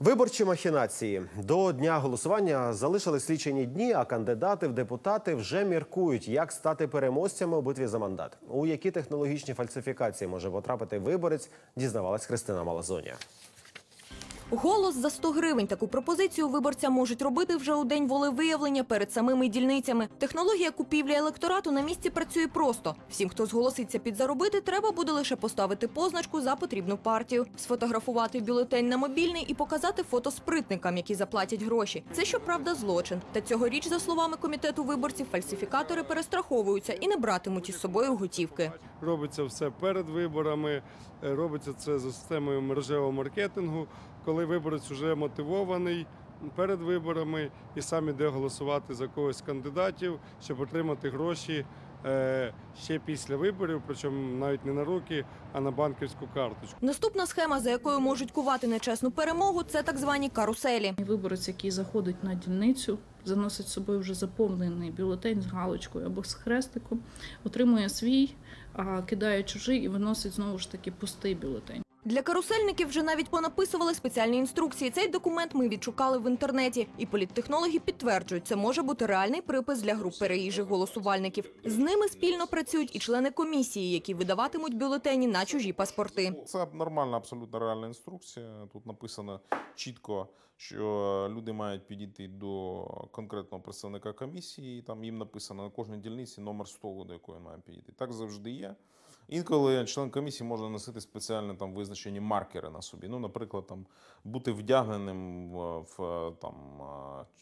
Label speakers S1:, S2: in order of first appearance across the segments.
S1: Виборчі махінації до дня голосування залишились лічені дні, а кандидати в депутати вже міркують, як стати переможцями у битві за мандат. У які технологічні фальсифікації може потрапити виборець, дізнавалась Христина Малазонія.
S2: Голос за 100 гривень. Таку пропозицію виборця можуть робити вже у день волевиявлення перед самими дільницями. Технологія купівлі електорату на місці працює просто. Всім, хто зголоситься підзаробити, треба буде лише поставити позначку за потрібну партію, сфотографувати бюлетень на мобільний і показати фото спритникам, які заплатять гроші. Це щоправда злочин. Та цьогоріч, за словами комітету виборців, фальсифікатори перестраховуються і не братимуть із собою готівки.
S3: Робиться все перед виборами, е, робиться це за системою мережевого маркетингу, коли виборець вже мотивований перед виборами і сам іде голосувати за когось з кандидатів, щоб отримати гроші е, ще після виборів, причому навіть не на руки, а на банківську карточку.
S2: Наступна схема, за якою можуть кувати нечесну перемогу, це так звані каруселі.
S4: Виборець, який заходить на дільницю, заносить з собою вже заповнений бюлетень з галочкою або з хрестиком, отримує свій, кидає чужий і виносить знову ж таки пустий бюлетень.
S2: Для карусельників вже навіть понаписували спеціальні інструкції. Цей документ ми відшукали в інтернеті, і політтехнологи підтверджують, це може бути реальний припис для груп переїжджих голосувальників. З ними спільно працюють і члени комісії, які видаватимуть бюлетені на чужі паспорти.
S5: Це нормальна, абсолютно реальна інструкція. Тут написано чітко, що люди мають підійти до конкретного представника комісії. Там їм написано на кожній дільниці номер столу, до якої має підійти. Так завжди є. Інколи член комісії може носити спеціально там визначені маркери на собі. Ну, наприклад, там бути вдягненим в, в там,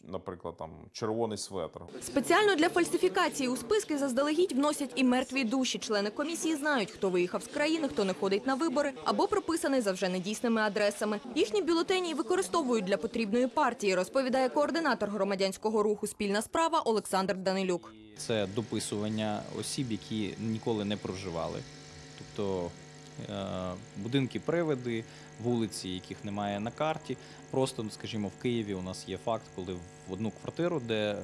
S5: наприклад, там червоний светр.
S2: Спеціально для фальсифікації у списки заздалегідь вносять і мертві душі. Члени комісії знають, хто виїхав з країни, хто не ходить на вибори або прописаний за вже недійсними адресами. Їхні бюлетені використовують для потрібної партії, розповідає координатор громадянського руху Спільна справа Олександр Данилюк.
S6: Це дописування осіб, які ніколи не проживали. Тобто будинки привиди, вулиці, яких немає на карті. Просто, ну, скажімо, в Києві у нас є факт, коли в одну квартиру, де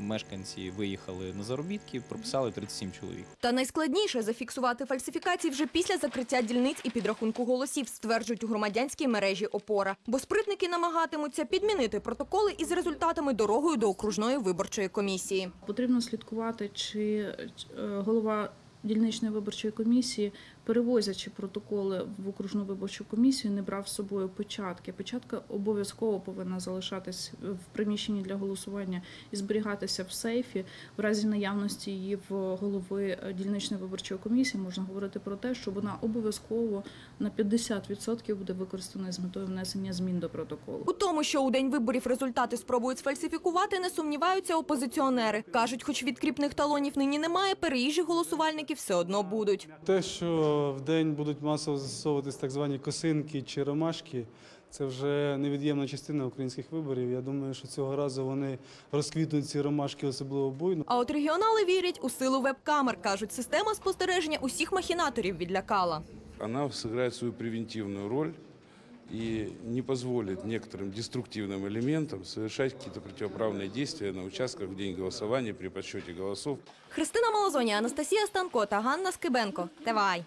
S6: мешканці виїхали на заробітки, прописали 37 чоловік.
S2: Та найскладніше зафіксувати фальсифікації вже після закриття дільниць і підрахунку голосів, стверджують у громадянській мережі ОПОРА. Бо спритники намагатимуться підмінити протоколи із результатами дорогою до окружної виборчої комісії.
S4: Потрібно слідкувати, чи е, голова дільничної виборчої комісії, перевозячи протоколи в окружну виборчу комісію, не брав з собою печатки. Печатка обов'язково повинна залишатись в приміщенні для голосування і зберігатися в сейфі. В разі наявності її в голови е, дільничної виборчої комісії можна говорити про те, що вона обов'язково на 50% буде використана з метою внесення змін до протоколу.
S2: У тому, що у день виборів результати спробують сфальсифікувати, не сумніваються опозиціонери. Кажуть, хоч відкріпних талонів нині немає, переїжджі голосувальники все одно будуть.
S7: Те, що в день будуть масово застосовуватись так звані косинки чи ромашки, це вже невід'ємна частина українських виборів. Я думаю, що цього разу вони розквітнуть ці ромашки особливо буйно.
S2: А от регіонали вірять у силу веб-камер. Кажуть, система спостереження усіх махінаторів відлякала.
S8: она сыграет свою превентивную роль и не позволит некоторым деструктивным элементам совершать какие-то противоправные действия на участках в день голосования при подсчете голосов.
S2: Христина Малозоня, Анастасія Станко та Ганна Скибенко. Тевай.